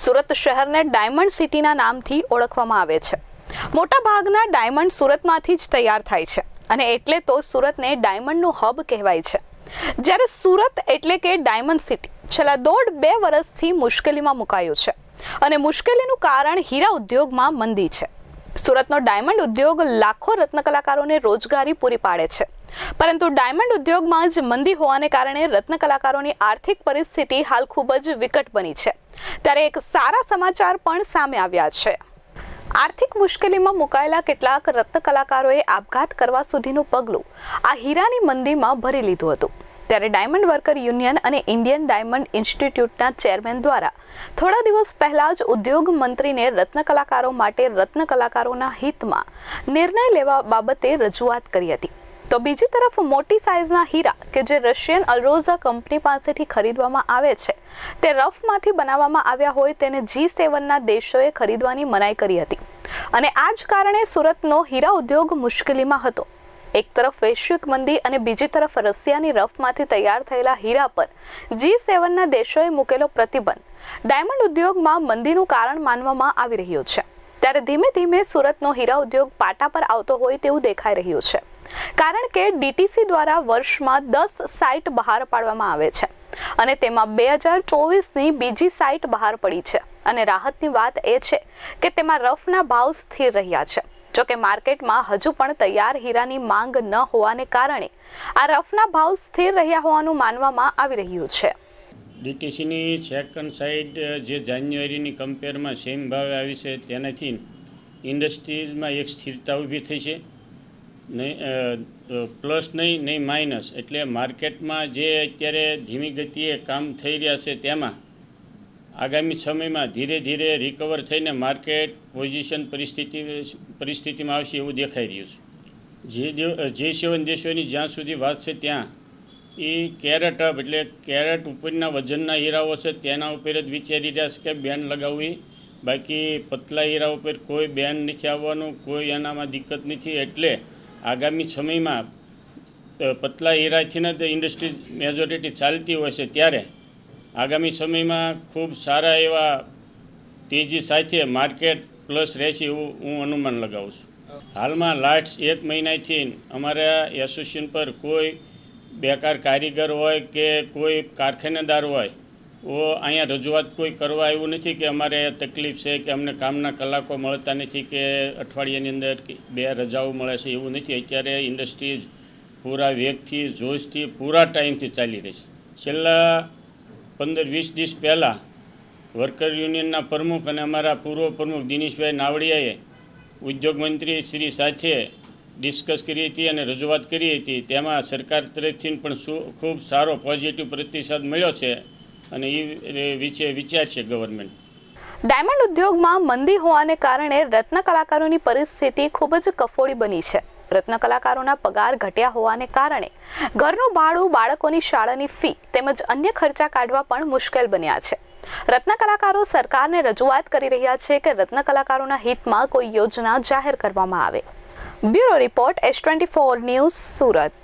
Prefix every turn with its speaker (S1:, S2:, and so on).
S1: સુરત શહેરને ડાયમંડ સિટીના નામથી ઓળખવામાં આવે છે. મોટાભાગના ડાયમંડ સુરતમાંથી જ તૈયાર થાય છે અને એટલે તો સુરતને ડાયમંડનું હબ કહેવાય છે. જ્યારે સુરત એટલે કે ડાયમંડ સિટી છેલ્લા દોઢ બે વર્ષથી મુશ્કેલીમાં મુકાયું છે અને મુશ્કેલીનું કારણ હીરા ઉદ્યોગમાં મંદી છે. સુરતનો ડાયમંડ ઉદ્યોગ લાખો રત્ન કલાકારોને રોજગારી પૂરી પાડે છે. પરંતુ ડાયમંડ ઉદ્યોગમાં જ મંદી હોવાને કારણે રત્ન કલાકારોની આર્થિક પરિસ્થિતિ હાલ ખૂબ જ વિકટ બની છે. ત્યારે એક સારા સમાચાર પણ સામે આવ્યા છે. આર્થિક મુશ્કેલીમાં મુકાયેલા કેટલાક રત્ન કલાકારોએ આપઘાત કરવા સુધીનું પગલું આ હીરાની મંદીમાં ભરી લીધું હતું. ત્યારે ડાયમંડ વર્કર યુનિયન અને ઇન્ડિયન ડાયમંડ ઇન્સ્ટિટ્યૂટના ચેરમેન દ્વારા થોડા દિવસ પહેલા જ ઉદ્યોગ મંત્રીને રત્ન કલાકારો માટે રત્ન કલાકારોના હિતમાં નિર્ણય લેવા બાબતે રજૂઆત કરી હતી. તો બીજી તરફ મોટી સાઇઝના હીરા કે જે રશિયન અલરોઝા કંપની પાસેથી ખરીદવામાં આવે છે, તે રફમાંથી બનાવવામાં આવ્યા હોય તેને જી સેવનના દેશોએ ખરીદવાની મનાઈ કરી હતી. અને આ જ કારણે સુરતનો હીરા ઉદ્યોગ મુશ્કેલીમાં હતો. એક તરફ વૈશ્વિક મંદી અને બીજી તરફ રશિયાની રફમાંથી તૈયાર થયેલા હીરા પર જી સેવનના દેશોએ મૂકેલો પ્રતિબંધ. ડાયમંડ ઉદ્યોગમાં મંદીનું કારણ માનવામાં આવી રહ્યું છે. ત્યારે ધીમે ધીમે સુરતનો હીરા ઉદ્યોગ પાટા પર આવતો હોય તેવું દેખાઈ રહ્યું છે. કારણ કે ડીટીસી દ્વારા વર્ષમાં દસ સાઇટ બહાર પાડવામાં આવે છે. અને તેમાં બે હજાર ચોવીસની બીજી સાઇટ બહાર પડી છે. અને રાહતની વાત એ છે કે તેમાં રફના ભાવ સ્થિર રહ્યા છે. જોકે માર્કેટમાં હજુ પણ તૈયાર હીરાની માંગ ન હોવાને કારણે આ રફના ભાવ સ્થિર રહ્યા હોવાનું માનવામાં આવી રહ્યું છે.
S2: ડીટીસીની સેકન્ડ સાઈડ જે જાન્યુઆરીની કમ્પેરમાં સેમ ભાવે આવી છે, તેનાથી ઇન્ડસ્ટ્રીઝમાં એક સ્થિરતા ઊભી થઈ છે. નહીં પ્લસ નહીં નહીં માઇનસ. એટલે માર્કેટમાં જે અત્યારે ધીમી ગતિએ કામ થઈ રહ્યા છે તેમાં આગામી સમયમાં ધીરે ધીરે રિકવર થઈને માર્કેટ પોઝિશન પરિસ્થિતિ, પરિસ્થિતિમાં આવશે એવું દેખાઈ રહ્યું છે. જે જે સેવન દેશોની જ્યાં સુધી વાત છે ત્યાં, એ કેરેટ અપ એટલે કેરેટ ઉપરના વજનના હીરાઓ છે તેના ઉપર જ વિચારી રહ્યા છે કે બેન લગાવવી. બાકી પતલા હીરા ઉપર કોઈ બેન નથી આવવાનું, કોઈ એનામાં દિક્કત નથી. એટલે આગામી સમયમાં પતલા હીરાથી જે ઇન્ડસ્ટ્રી મેજોરિટી ચાલતી હોય છે ત્યારે. આગામી સમયમાં ખૂબ સારા એવા તેજી સાથે માર્કેટ પ્લસ રહેશે એવું હું અનુમાન લગાવું છું. હાલમાં લાસ્ટ એક મહિનાથી અમારા એસોસિએશન પર કોઈ બેકાર કારીગર હોય કે કોઈ કારખાનેદાર હોય અહીંયા રજૂઆત કોઈ કરવા આવ્યું નથી કે અમારે તકલીફ છે કે અમને કામના કલાકો મળતા નથી કે અઠવાડિયાની અંદર બે રજાઓ મળે છે એવું નથી. અત્યારે ઇન્ડસ્ટ્રી પૂરા વેગથી, જોશથી, પૂરા ટાઈમથી ચાલી રહી છે. છેલ્લા પંદર, વીસ દિવસ પહેલાં વર્કર યુનિયનના પ્રમુખ અને અમારા પૂર્વ પ્રમુખ દિનેશભાઈ નાવડિયાએ ઉદ્યોગ મંત્રી શ્રી સાથે ડિસ્કસ કરી હતી અને રજૂઆત કરી હતી. તેમાં સરકાર તરફથી પણ ખૂબ સારો પોઝિટિવ પ્રતિસાદ મળ્યો છે. અને એ વિચારશે ગવર્મેન્ટ
S1: ડાયમંડ ઉદ્યોગમાં મંદી હોવાને કારણે રત્ન કલાકારોની પરિસ્થિતિ ખૂબ જ કફોડી બની છે. રત્ન કલાકારોના પગાર ઘટ્યા હોવાને કારણે ઘરનું ભાડું બાળકોની શાળાની ફી તેમજ અન્ય ખર્ચા કાઢવા પણ મુશ્કેલ બન્યા છે. રત્ન કલાકારો સરકારને રજૂઆત કરી રહ્યા છે કે રત્ન કલાકારોના હિતમાં કોઈ યોજના જાહેર કરવામાં આવે. Bureau report S twenty four news Surat.